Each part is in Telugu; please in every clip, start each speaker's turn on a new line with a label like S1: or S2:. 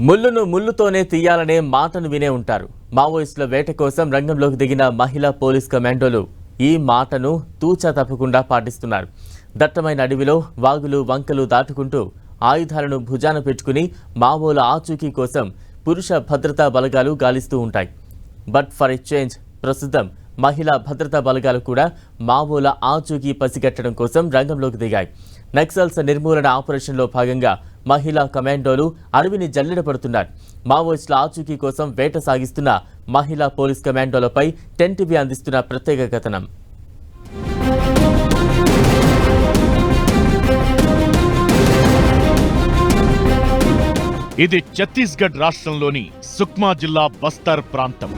S1: ముళ్ళును ముళ్ళుతోనే తీయాలనే మాటను వినే ఉంటారు. మావోయిస్టుల వేట కోసం రంగంలోకి దిగిన మహిళా పోలీస్ కమాండోలు ఈ మాటను తూచా తప్పకుండా పాటిస్తున్నారు. దట్టమైన అడవిలో వాగులు వంకలు దాటుకుంటూ ఆయుధాలను భుజాన పెట్టుకుని మావోల ఆచూకీ కోసం పురుష భద్రతా బలగాలు గాలిస్తూ ఉంటాయి. బట్ ఫర్ ఎక్స్చేంజ్ ప్రస్తుతం మహిళా భద్రతా బలగాలు కూడా మావోల ఆచూకీ పసిగట్టడం కోసం రంగంలోకి దిగాయి. నక్సల్స్ నిర్మూలన ఆపరేషన్లో భాగంగా మహిళా కమాండోలు అడవిని జల్లెడ పడుతున్నారు మావోయిస్టుల ఆచూకీ కోసం వేట సాగిస్తున్న మహిళా పోలీస్ కమాండోలపై టెన్ టీవీ అందిస్తున్న ప్రత్యేక కథనం.
S2: ఇది ఛత్తీస్గఢ్ రాష్ట్రంలోని సుక్మా జిల్లా బస్తర్ ప్రాంతం.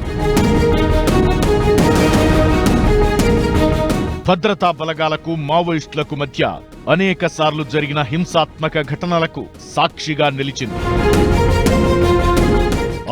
S2: భద్రతా బలగాలకు మావోయిస్టులకు మధ్య అనేక సార్లు జరిగిన హింసాత్మక ఘటనలకు సాక్షిగా నిలిచింది.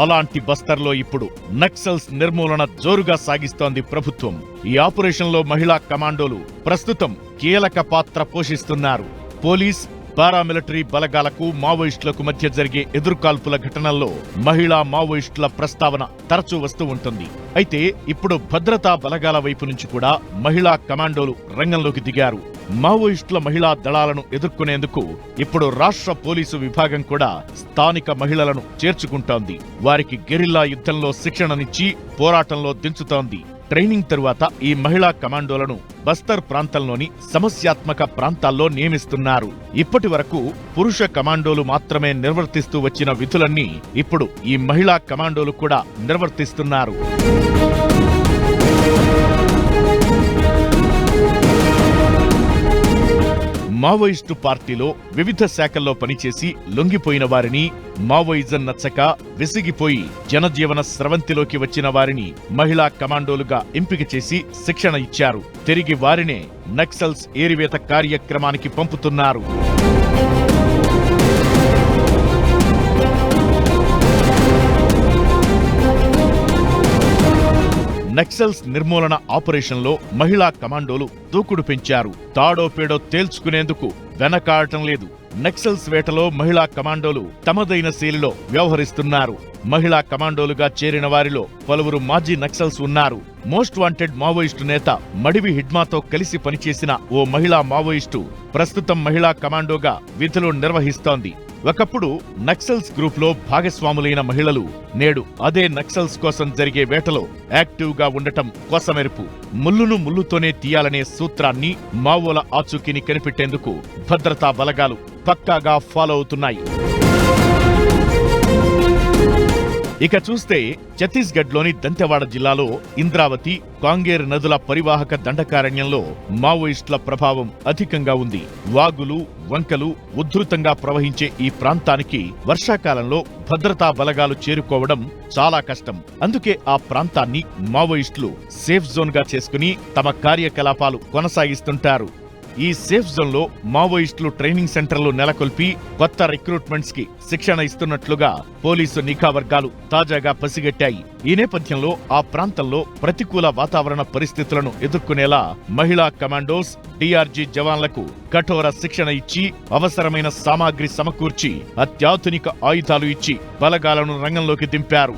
S2: అలాంటి బస్తర్లో ఇప్పుడు నక్సల్స్ నిర్మూలన జోరుగా సాగిస్తోంది ప్రభుత్వం. ఈ ఆపరేషన్లో మహిళా కమాండోలు ప్రస్తుతం కీలక పాత్ర పోషిస్తున్నారు. పోలీస్ పారామిలిటరీ బలగాలకు మావోయిస్టులకు మధ్య జరిగే ఎదురుకాల్పుల ఘటనల్లో మహిళా మావోయిస్టుల ప్రస్తావన తరచూ వస్తూ ఉంటుంది. అయితే ఇప్పుడు భద్రతా బలగాల వైపు నుంచి కూడా మహిళా కమాండోలు రంగంలోకి దిగారు. మావోయిస్టుల మహిళా దళాలను ఎదుర్కొనేందుకు ఇప్పుడు రాష్ట్ర పోలీసు విభాగం కూడా స్థానిక మహిళలను చేర్చుకుంటోంది. వారికి గెరిల్లా యుద్ధంలో శిక్షణనిచ్చి పోరాటంలో దించుతోంది. ట్రైనింగ్ తరువాత ఈ మహిళా కమాండోలను బస్తర్ ప్రాంతంలోని సమస్యాత్మక ప్రాంతాల్లో నియమిస్తున్నారు. ఇప్పటి వరకు పురుష కమాండోలు మాత్రమే నిర్వర్తిస్తూ వచ్చిన విధులన్నీ ఇప్పుడు ఈ మహిళా కమాండోలు కూడా నిర్వర్తిస్తున్నారు. మావోయిస్టు పార్టీలో వివిధ శాఖల్లో పనిచేసి లొంగిపోయిన వారిని మావోయిజం నచ్చక విసిగిపోయి జనజీవన స్రవంతిలోకి వచ్చిన వారిని మహిళా కమాండోలుగా ఎంపిక చేసి శిక్షణ ఇచ్చారు. తిరిగి వారినే నక్సల్స్ ఏరివేత కార్యక్రమానికి పంపుతున్నారు. నక్సల్స్ నిర్మూలన ఆపరేషన్లో మహిళా కమాండోలు దూకుడు పెంచారు. తాడోపేడో తేల్చుకునేందుకు వెనకాడటం లేదు. నక్సల్స్ వేటలో మహిళా కమాండోలు తమదైన శైలిలో వ్యవహరిస్తున్నారు. మహిళా కమాండోలుగా చేరిన వారిలో పలువురు మాజీ నక్సల్స్ ఉన్నారు. మోస్ట్ వాంటెడ్ మావోయిస్టు నేత మడివి హిడ్మాతో కలిసి పనిచేసిన ఓ మహిళా మావోయిస్టు ప్రస్తుతం మహిళా కమాండోగా విధులు నిర్వహిస్తోంది. ఒకప్పుడు నక్సల్స్ గ్రూప్లో భాగస్వాములైన మహిళలు నేడు అదే నక్సల్స్ కోసం జరిగే వేటలో యాక్టివ్గా ఉండటం కోసమెరుపు. ముల్లును ముల్లుతోనే తీయాలనే సూత్రాన్ని మావోల ఆచూకీని కనిపెట్టేందుకు భద్రతా బలగాలు పక్కాగా ఫాలో అవుతున్నాయి. ఇక చూస్తే ఛత్తీస్గఢ్లోని దంతెవాడ జిల్లాలో ఇంద్రావతి కాంగేర్ నదుల పరివాహక దండకారణ్యంలో మావోయిస్టుల ప్రభావం అధికంగా ఉంది. వాగులు వంకలు ఉద్ధృతంగా ప్రవహించే ఈ ప్రాంతానికి వర్షాకాలంలో భద్రతా బలగాలు చేరుకోవడం చాలా కష్టం. అందుకే ఆ ప్రాంతాన్ని మావోయిస్టులు సేఫ్ జోన్గా చేసుకుని తమ కార్యకలాపాలు కొనసాగిస్తుంటారు. ఈ సేఫ్ జోన్లో మావోయిస్టులు ట్రైనింగ్ సెంటర్లు నెలకొల్పి కొత్త రిక్రూట్మెంట్స్కి శిక్షణ ఇస్తున్నట్లుగా పోలీసు నిఘా వర్గాలు తాజాగా పసిగట్టాయి. ఈ నేపథ్యంలో ఆ ప్రాంతంలో ప్రతికూల వాతావరణ పరిస్థితులను ఎదుర్కొనేలా మహిళా కమాండోస్ డిఆర్జీ జవాన్లకు కఠోర శిక్షణ ఇచ్చి అవసరమైన సామాగ్రి సమకూర్చి అత్యాధునిక ఆయుధాలు ఇచ్చి బలగాలను రంగంలోకి దింపారు.